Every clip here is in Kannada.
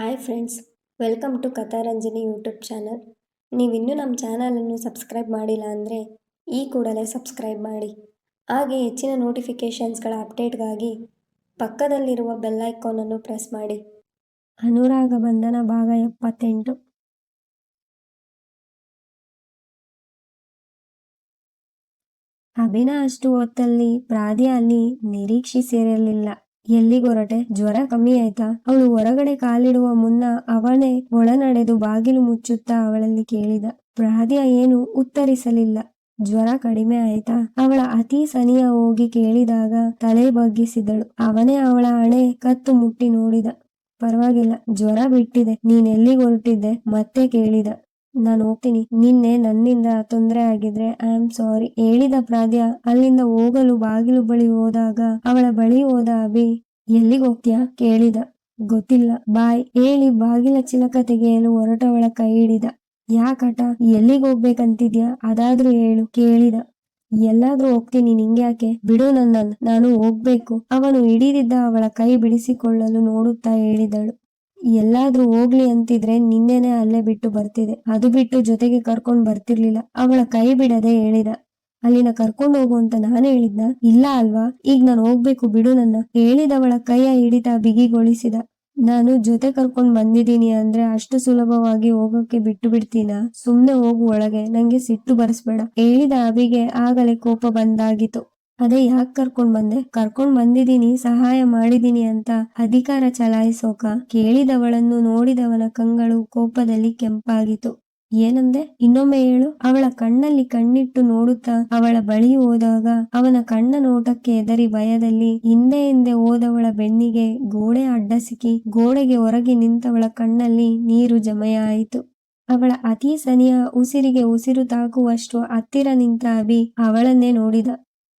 Hi friends, welcome to Katharanjani YouTube channel. ನೀವಿನ್ನೂ ನಮ್ಮ ಚಾನಲನ್ನು ಸಬ್ಸ್ಕ್ರೈಬ್ ಮಾಡಿಲ್ಲ ಅಂದರೆ ಈ ಕೂಡಲೇ ಸಬ್ಸ್ಕ್ರೈಬ್ ಮಾಡಿ. ಹಾಗೆ ಹೆಚ್ಚಿನ ನೋಟಿಫಿಕೇಷನ್ಸ್ಗಳ ಅಪ್ಡೇಟ್ಗಾಗಿ ಪಕ್ಕದಲ್ಲಿರುವ ಬೆಲ್ ಐಕಾನನ್ನು ಪ್ರೆಸ್ ಮಾಡಿ. ಅನುರಾಗ ಬಂಧನ ಭಾಗ ಎಪ್ಪತ್ತೆಂಟು. ಅಭಿನ ಅಷ್ಟು ಹೊತ್ತಲ್ಲಿ ಪ್ರಾದಿ ಅಲ್ಲಿ ನಿರೀಕ್ಷಿಸಿರಲಿಲ್ಲ. ಎಲ್ಲಿಗೊರಟೆ ಜ್ವರ ಕಮ್ಮಿ ಆಯ್ತಾ? ಅವಳು ಹೊರಗಡೆ ಕಾಲಿಡುವ ಮುನ್ನ ಅವನೇ ಒಳನಡೆದು ಬಾಗಿಲು ಮುಚ್ಚುತ್ತಾ ಅವಳಲ್ಲಿ ಕೇಳಿದ. ಪ್ರಾದ್ಯ ಏನು ಉತ್ತರಿಸಲಿಲ್ಲ. ಜ್ವರ ಕಡಿಮೆ ಆಯ್ತಾ? ಅವಳ ಅತಿ ಸನಿಯ ಹೋಗಿ ಕೇಳಿದಾಗ ತಲೆ ಬಗ್ಗಿಸಿದಳು. ಅವನೇ ಅವಳ ಹಣೆ ಕತ್ತು ಮುಟ್ಟಿ ನೋಡಿದ. ಪರವಾಗಿಲ್ಲ, ಜ್ವರ ಬಿಟ್ಟಿದೆ. ನೀನ್ ಎಲ್ಲಿಗೆ ಹೊರಟಿದ್ದೆ? ಮತ್ತೆ ಕೇಳಿದ. ನಾನು ಹೋಗ್ತೀನಿ. ನಿನ್ನೆ ನನ್ನಿಂದ ತೊಂದರೆ ಆಗಿದ್ರೆ ಐ ಆಮ್ ಸಾರಿ. ಹೇಳಿದ ಪ್ರಾದ್ಯ ಅಲ್ಲಿಂದ ಹೋಗಲು ಬಾಗಿಲು ಬಳಿ ಹೋದಾಗ ಅವಳ ಬಳಿ ಹೋದ ಅಭಿ ಎಲ್ಲಿಗೆ ಹೋಗ್ತೀಯಾ? ಕೇಳಿದ. ಗೊತ್ತಿಲ್ಲ. ಬಾಯ್. ಹೇಳಿ. ಬಾಗಿಲ ಚಿಲಕ ತೆಗೆಯಲು ಹೊರಟವಳ ಕೈ ಹಿಡಿದ. ಯಾಕಟ ಎಲ್ಲಿಗೆ ಹೋಗ್ಬೇಕಂತಿದ್ಯಾ? ಅದಾದ್ರೂ ಹೇಳು. ಕೇಳಿದ. ಎಲ್ಲಾದ್ರೂ ಹೋಗ್ತೀನಿ. ನಿಂಗ್ಯಾಕೆ ಬಿಡು ನನ್ನನ್ನು ನಾನು ಹೋಗ್ಬೇಕು. ಅವನು ಹಿಡಿದಿದ್ದ ಅವಳ ಕೈ ಬಿಡಿಸಿಕೊಳ್ಳಲು ನೋಡುತ್ತಾ ಹೇಳಿದಳು. ಎಲ್ಲಾದ್ರೂ ಹೋಗ್ಲಿ ಅಂತಿದ್ರೆ ನಿನ್ನೆನೆ ಅಲ್ಲೇ ಬಿಟ್ಟು ಬರ್ತಿದೆ ಅದು ಬಿಟ್ಟು ಜೊತೆಗೆ ಕರ್ಕೊಂಡ್ ಬರ್ತಿರ್ಲಿಲ್ಲ. ಅವಳ ಕೈ ಬಿಡದೆ ಹೇಳಿದ. ಅಲ್ಲಿನ ಕರ್ಕೊಂಡು ಹೋಗು ಅಂತ ನಾನೇ ಹೇಳಿದ್ನ. ಇಲ್ಲ ಅಲ್ವಾ? ಈಗ ನಾನು ಹೋಗ್ಬೇಕು ಬಿಡು ನನ್ನ. ಹೇಳಿದವಳ ಕೈಯ ಹಿಡಿತ ಬಿಗಿಗೊಳಿಸಿದ. ನಾನು ಜೊತೆ ಕರ್ಕೊಂಡ್ ಬಂದಿದ್ದೀನಿ ಅಂದ್ರೆ ಅಷ್ಟು ಸುಲಭವಾಗಿ ಹೋಗಕ್ಕೆ ಬಿಟ್ಟು ಬಿಡ್ತೀನ? ಸುಮ್ನೆ ಹೋಗು ಒಳಗೆ. ನಂಗೆ ಸಿಟ್ಟು ಬರ್ಸ್ಬೇಡ. ಹೇಳಿದ ಅಭಿಗೆ ಆಗಲೇ ಕೋಪ ಬಂದಾಗಿತ್ತು. ಅದೇ ಯಾಕೆ ಕರ್ಕೊಂಡ್ ಬಂದೆ? ಕರ್ಕೊಂಡ್ ಬಂದಿದ್ದೀನಿ, ಸಹಾಯ ಮಾಡಿದೀನಿ ಅಂತ ಅಧಿಕಾರ ಚಲಾಯಿಸೋಕ. ಕೇಳಿದವಳನ್ನು ನೋಡಿದವನ ಕಂಗಳು ಕೋಪದಲ್ಲಿ ಕೆಂಪಾಗಿತು ಏನಂದೆ? ಇನ್ನೊಮ್ಮೆ ಹೇಳು. ಅವಳ ಕಣ್ಣಲ್ಲಿ ಕಣ್ಣಿಟ್ಟು ನೋಡುತ್ತಾ ಅವಳ ಬಳಿ ಹೋದಾಗ ಅವನ ಕಣ್ಣ ನೋಟಕ್ಕೆ ಎದರಿ ಭಯದಲ್ಲಿ ಹಿಂದೆ ಹಿಂದೆ ಹೋದವಳ ಬೆನ್ನಿಗೆ ಗೋಡೆ ಅಡ್ಡ ಸಿಕ್ಕಿ ಗೋಡೆಗೆ ಹೊರಗೆ ನಿಂತವಳ ಕಣ್ಣಲ್ಲಿ ನೀರು ಜಮೆಯಾಯಿತು. ಅವಳ ಅತಿ ಸನಿಯ ಉಸಿರಿಗೆ ಉಸಿರು ತಾಕುವಷ್ಟು ಹತ್ತಿರ ನಿಂತ ಅಭಿ ಅವಳನ್ನೇ ನೋಡಿದ.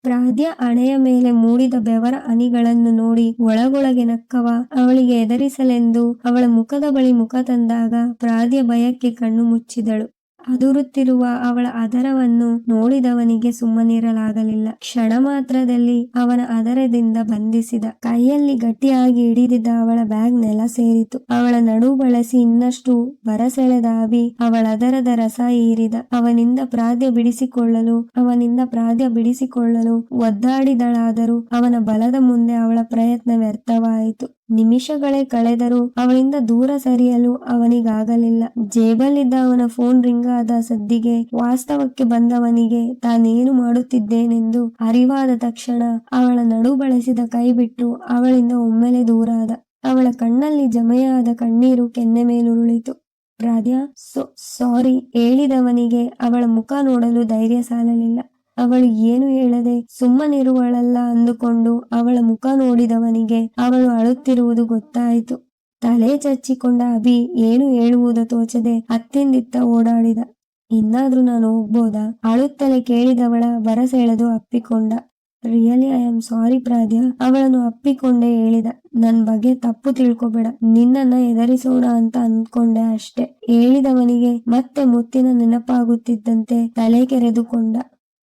ಪ್ರಾದ್ಯ ಹಣೆಯ ಮೇಲೆ ಮೂಡಿದ ಬೆವರ ಅನಿಗಳನ್ನು ನೋಡಿ ಒಳಗೊಳಗೆ ನಕ್ಕವ. ಅವಳಿಗೆ ಎದರಿಸಲೆಂದು ಅವಳ ಮುಖದ ಬಳಿ ಮುಖ ತಂದಾಗ ಪ್ರಾದ್ಯ ಭಯಕ್ಕೆ ಕಣ್ಣು ಮುಚ್ಚಿದಳು. ಅದುರುತ್ತಿರುವ ಅವಳ ಅದರವನ್ನು ನೋಡಿದವನಿಗೆ ಸುಮ್ಮನಿರಲಾಗಲಿಲ್ಲ. ಕ್ಷಣ ಮಾತ್ರದಲ್ಲಿ ಅವನ ಅದರದಿಂದ ಬಂಧಿಸಿದ, ಕೈಯಲ್ಲಿ ಗಟ್ಟಿಯಾಗಿ ಹಿಡಿದಿದ್ದ ಅವಳ ಬ್ಯಾಗ್ ನೆಲ ಸೇರಿತು. ಅವಳ ನಡು ಬಳಸಿ ಇನ್ನಷ್ಟು ಬರಸೆಳೆದ ಅಭಿ ಅವಳ ಅದರದ ರಸ ಹೀರಿದ, ಅವನಿಂದ ಪ್ರಾದ್ಯ ಬಿಡಿಸಿಕೊಳ್ಳಲು, ಅವನಿಂದ ಪ್ರಾದ್ಯ ಬಿಡಿಸಿಕೊಳ್ಳಲು ಒದ್ದಾಡಿದಳಾದರೂ ಅವನ ಬಲದ ಮುಂದೆ ಅವಳ ಪ್ರಯತ್ನ ವ್ಯರ್ಥವಾಯಿತು. ನಿಮಿಷಗಳೇ ಕಳೆದರೂ ಅವಳಿಂದ ದೂರ ಸರಿಯಲು ಅವನಿಗಾಗಲಿಲ್ಲ. ಜೇಬಲ್ಲಿದ್ದ ಅವನ ಫೋನ್ ರಿಂಗ್ ಆದ ಸದ್ದಿಗೆ, ವಾಸ್ತವಕ್ಕೆ ಬಂದವನಿಗೆ ತಾನೇನು ಮಾಡುತ್ತಿದ್ದೇನೆಂದು ಅರಿವಾದ ತಕ್ಷಣ ಅವಳ ನಡು ಬಳಸಿದ ಕೈ ಬಿಟ್ಟು ಅವಳಿಂದ ಒಮ್ಮೆಲೆ ದೂರಾದ ಅವಳ ಕಣ್ಣಲ್ಲಿ ಜಮೆಯಾದ ಕಣ್ಣೀರು ಕೆನ್ನೆ ಮೇಲುರುಳಿತು. ರಾಧ್ಯಾ, ಸೋ, ಸಾರಿ ಹೇಳಿದವನಿಗೆ ಅವಳ ಮುಖ ನೋಡಲು ಧೈರ್ಯ ಸಾಲಲಿಲ್ಲ. ಅವಳು ಏನು ಹೇಳದೆ ಸುಮ್ಮನಿರುವಳಲ್ಲ ಅಂದುಕೊಂಡು ಅವಳ ಮುಖ ನೋಡಿದವನಿಗೆ ಅವಳು ಅಳುತ್ತಿರುವುದು ಗೊತ್ತಾಯಿತು. ತಲೆ ಚಚ್ಚಿಕೊಂಡ ಅಭಿ ಏನು ಹೇಳುವುದು ತೋಚದೆ ಅತ್ತಿಂದಿತ್ತ ಓಡಾಡಿದ. ಇನ್ನಾದ್ರೂ ನಾನು ಹೋಗ್ಬೋದಾ? ಅಳುತ್ತಲೇ ಕೇಳಿದವಳ ಬರಸೆಳೆದು ಅಪ್ಪಿಕೊಂಡ. Really, I am sorry Pradya ಅವಳನ್ನು ಅಪ್ಪಿಕೊಂಡೇ ಹೇಳಿದ. ನನ್ ಬಗ್ಗೆ ತಪ್ಪು ತಿಳ್ಕೊಬೇಡ. ನಿನ್ನನ್ನ ಎದರಿಸೋಣ ಅಂತ ಅಂದ್ಕೊಂಡೆ ಅಷ್ಟೆ. ಹೇಳಿದವನಿಗೆ ಮತ್ತೆ ಮುತ್ತಿನ ನೆನಪಾಗುತ್ತಿದ್ದಂತೆ ತಲೆ ಕೆರೆದುಕೊಂಡ.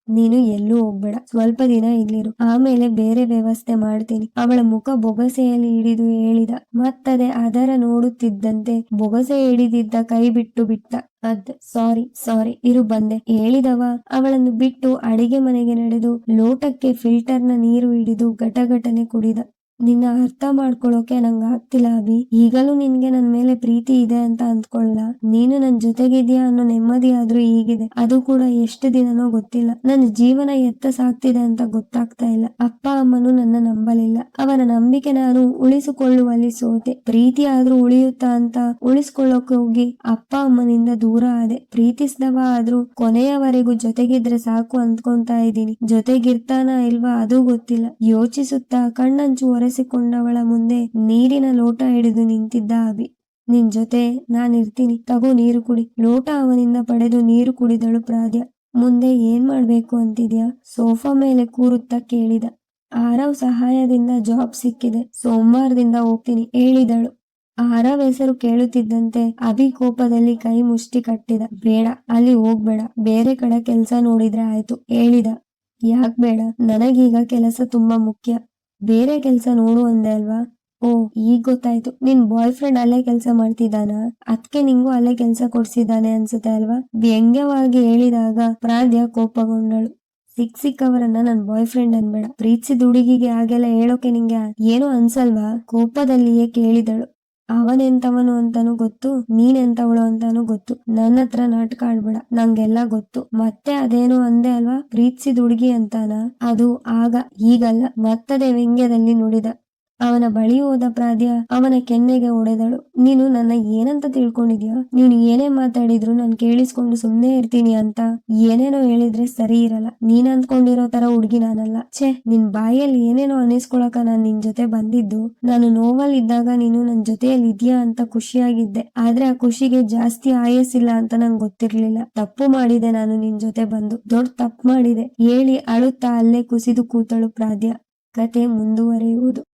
ನೀನು ಎಲ್ಲೂ ಹೋಗ್ಬೇಡ. ಸ್ವಲ್ಪ ದಿನ ಇಲ್ಲಿರು. ಆಮೇಲೆ ಬೇರೆ ವ್ಯವಸ್ಥೆ ಮಾಡ್ತೀನಿ. ಅವಳ ಮುಖ ಬೊಗಸೆಯಲ್ಲಿ ಹಿಡಿದು ಹೇಳಿದ. ಮತ್ತದೆ ಅದರ ನೋಡುತ್ತಿದ್ದಂತೆ ಬೊಗಸೆ ಹಿಡಿದಿದ್ದ ಕೈ ಬಿಟ್ಟು ಬಿಟ್ಟ. ಅದ್, ಸಾರಿ ಸಾರಿ, ಇರು ಬಂದೆ. ಹೇಳಿದವ, ಅವಳನ್ನು ಬಿಟ್ಟು ಅಡಿಗೆ ಮನೆಗೆ ನಡೆದು ಲೋಟಕ್ಕೆ ಫಿಲ್ಟರ್ನ ನೀರು ಹಿಡಿದು ಘಟಘಟನೆ ಕುಡಿದ. ನಿನ್ನ ಅರ್ಥ ಮಾಡ್ಕೊಳ್ಳೋಕೆ ನಂಗೆ ಆಗ್ತಿಲ್ಲ ಅಭಿ. ಈಗಲೂ ನಿನ್ಗೆ ನನ್ ಮೇಲೆ ಪ್ರೀತಿ ಇದೆ ಅಂತ ಅಂದ್ಕೊಳ್ಳ ನೀನು ನನ್ ಜೊತೆಗಿದ್ಯಾ ಅನ್ನೋ ನೆಮ್ಮದಿ ಆದ್ರೂ ಈಗಿದೆ. ಅದು ಕೂಡ ಎಷ್ಟು ದಿನನೋ ಗೊತ್ತಿಲ್ಲ. ನನ್ನ ಜೀವನ ಎತ್ತ ಸಾಕ್ತಿದೆ ಅಂತ ಗೊತ್ತಾಗ್ತಾ ಇಲ್ಲ. ಅಪ್ಪ, ಅಮ್ಮನು ನನ್ನ ನಂಬಲಿಲ್ಲ. ಅವನ ನಂಬಿಕೆ ನಾನು ಉಳಿಸಿಕೊಳ್ಳುವಲ್ಲಿ ಸೋತೆ. ಪ್ರೀತಿ ಆದ್ರೂ ಉಳಿಯುತ್ತಾ ಅಂತ ಉಳಿಸ್ಕೊಳ್ಳೋಕೆ ಹೋಗಿ ಅಪ್ಪ, ಅಮ್ಮನಿಂದ ದೂರ ಆದೆ. ಪ್ರೀತಿಸಿದವ ಆದ್ರೂ ಕೊನೆಯವರೆಗೂ ಜೊತೆಗಿದ್ರೆ ಸಾಕು ಅಂದ್ಕೊಂತಾ ಇದ್ದೀನಿ. ಜೊತೆಗಿರ್ತಾನ ಇಲ್ವಾ ಅದು ಗೊತ್ತಿಲ್ಲ. ಯೋಚಿಸುತ್ತಾ ಕಣ್ಣಂಚು ಒರೆಸಿಕೊಂಡವಳ ಮುಂದೆ ನೀರಿನ ಲೋಟ ಹಿಡಿದು ನಿಂತಿದ್ದ ಅಭಿ. ನಿನ್ ಜೊತೆ ನಾನಿರ್ತೀನಿ ತಗೋ ನೀರು ಕುಡಿ. ಲೋಟ ಅವನಿಂದ ಪಡೆದು ನೀರು ಕುಡಿದಳು ಪ್ರಾದ್ಯ. ಮುಂದೆ ಏನ್ ಮಾಡ್ಬೇಕು ಅಂತಿದ್ಯಾ? ಸೋಫಾ ಮೇಲೆ ಕೂರುತ್ತಾ ಕೇಳಿದ. ಆರವ್ ಸಹಾಯದಿಂದ ಜಾಬ್ ಸಿಕ್ಕಿದೆ. ಸೋಮವಾರದಿಂದ ಹೋಗ್ತೀನಿ, ಹೇಳಿದಳು. ಆರವ್ ಹೆಸರು ಕೇಳುತ್ತಿದ್ದಂತೆ ಅಭಿ ಕೋಪದಲ್ಲಿ ಕೈ ಮುಷ್ಟಿ ಕಟ್ಟಿದ. ಬೇಡ, ಅಲ್ಲಿ ಹೋಗ್ಬೇಡ. ಬೇರೆ ಕಡೆ ಕೆಲಸ ನೋಡಿದ್ರೆ ಆಯ್ತು, ಹೇಳಿದ. ಯಾಕ್ ಬೇಡ? ನನಗೀಗ ಕೆಲಸ ತುಂಬಾ ಮುಖ್ಯ. ಬೇರೆ ಕೆಲಸ ನೋಡು ಅಂದೆ ಅಲ್ವಾ? ಓ, ಈಗ ಗೊತ್ತಾಯ್ತು. ನಿನ್ ಬಾಯ್ ಫ್ರೆಂಡ್ ಅಲ್ಲೇ ಕೆಲಸ ಮಾಡ್ತಿದ್ದಾನ? ಅದಕ್ಕೆ ನಿಂಗೂ ಅಲ್ಲೇ ಕೆಲ್ಸ ಕೊಡ್ಸಿದ್ದಾನೆ ಅನ್ಸುತ್ತೆ ಅಲ್ವಾ? ವ್ಯಂಗ್ಯವಾಗಿ ಹೇಳಿದಾಗ ಪ್ರಾಧ್ಯ ಕೋಪಗೊಂಡಳು. ಸಿಕ್ ಸಿಕ್ಕವರನ್ನ ನನ್ ಬಾಯ್ ಫ್ರೆಂಡ್ ಅನ್ಬೇಡ. ಪ್ರೀತಿಸಿದ ಹುಡುಗಿಗೆ ಹಾಗೆಲ್ಲ ಹೇಳೋಕೆ ನಿಂಗೆ ಏನೋ ಅನ್ಸಲ್ವಾ? ಕೋಪದಲ್ಲಿಯೇ ಕೇಳಿದಳು. ಅವನೆಂತವನು ಅಂತಾನು ಗೊತ್ತು, ನೀನೆಂತವಳು ಅಂತಾನು ಗೊತ್ತು. ನನ್ನ ಹತ್ರ ನಾಟಕ ಆಡ್ಬೇಡ, ನಂಗೆಲ್ಲ ಗೊತ್ತು. ಮತ್ತೆ ಅದೇನು ಅಂದೆ ಅಲ್ವಾ? ಪ್ರೀತಿಸಿದ ಹುಡುಗಿ ಅಂತಾನ? ಅದು ಆಗ ಈಗಲ್ಲ ಮತ್ತದೇ ವ್ಯಂಗ್ಯದಲ್ಲಿ ನುಡಿದ ಅವನ ಬಳಿ ಹೋದ ಪ್ರಾದ್ಯ ಅವನ ಕೆನ್ನೆಗೆ ಹೊಡೆದಳು. ನೀನು ನನ್ನ ಏನಂತ ತಿಳ್ಕೊಂಡಿದ್ಯಾ? ನೀನು ಏನೇ ಮಾತಾಡಿದ್ರು ನಾನು ಕೇಳಿಸ್ಕೊಂಡು ಸುಮ್ನೆ ಇರ್ತೀನಿ ಅಂತ. ಏನೇನೋ ಹೇಳಿದ್ರೆ ಸರಿ ಇರಲ್ಲ. ನೀನ್ ಅಂದ್ಕೊಂಡಿರೋ ತರ ಹುಡ್ಗಿ ನಾನಲ್ಲ. ಛೇ, ನಿನ್ ಬಾಯಲ್ಲಿ ಏನೇನೋ ಅನಿಸ್ಕೊಳಕ ನಾನ್ ನಿನ್ ಜೊತೆ ಬಂದಿದ್ದು. ನಾನು ನೋವಲ್ ಇದ್ದಾಗ ನೀನು ನನ್ ಜೊತೆಯಲ್ಲಿ ಇದ್ಯಾ ಅಂತ ಖುಷಿಯಾಗಿದ್ದೆ. ಆದ್ರೆ ಆ ಖುಷಿಗೆ ಜಾಸ್ತಿ ಆಯಸ್ಸಿಲ್ಲ ಅಂತ ನಂಗೆ ಗೊತ್ತಿರ್ಲಿಲ್ಲ. ತಪ್ಪು ಮಾಡಿದೆ ನಾನು ನಿನ್ ಜೊತೆ ಬಂದು. ದೊಡ್ಡ ತಪ್ಪು ಮಾಡಿದೆ. ಹೇಳಿ ಅಳುತ್ತಾ ಅಲ್ಲೇ ಕುಸಿದು ಕೂತಳು ಪ್ರಾದ್ಯ. ಕತೆ ಮುಂದುವರಿಯುವುದು.